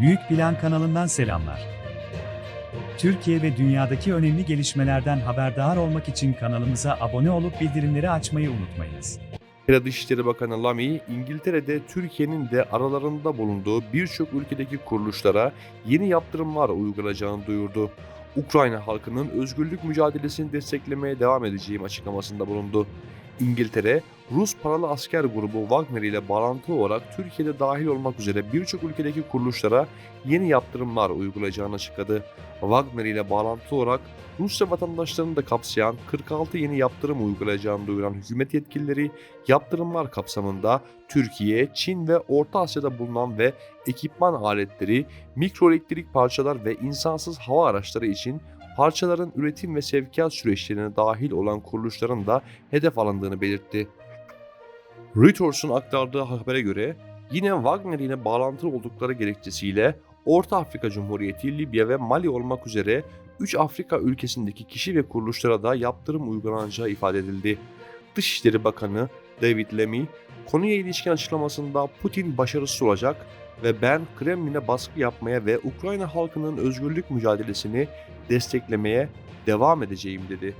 Büyük Plan kanalından selamlar. Türkiye ve dünyadaki önemli gelişmelerden haberdar olmak için kanalımıza abone olup bildirimleri açmayı unutmayınız. Dışişleri Bakanı Lamy, İngiltere'de Türkiye'nin de aralarında bulunduğu birçok ülkedeki kuruluşlara yeni yaptırımlar uygulayacağını duyurdu. Ukrayna halkının özgürlük mücadelesini desteklemeye devam edeceğim açıklamasında bulundu. İngiltere, Rus paralı asker grubu Wagner ile bağlantılı olarak Türkiye'de dahil olmak üzere birçok ülkedeki kuruluşlara yeni yaptırımlar uygulayacağını açıkladı. Wagner ile bağlantılı olarak Rusya vatandaşlarını da kapsayan 46 yeni yaptırım uygulayacağını duyuran hükümet yetkilileri yaptırımlar kapsamında Türkiye, Çin ve Orta Asya'da bulunan ve ekipman aletleri, mikroelektrik parçalar ve insansız hava araçları için parçaların üretim ve sevkiyat süreçlerine dahil olan kuruluşların da hedef alındığını belirtti. Reuters'un aktardığı habere göre yine Wagner ile bağlantılı oldukları gerekçesiyle Orta Afrika Cumhuriyeti, Libya ve Mali olmak üzere 3 Afrika ülkesindeki kişi ve kuruluşlara da yaptırım uygulanacağı ifade edildi. Dışişleri Bakanı David Lammy, konuya ilişkin açıklamasında Putin başarısız olacak ve ben Kremlin'e baskı yapmaya ve Ukrayna halkının özgürlük mücadelesini desteklemeye devam edeceğim dedi.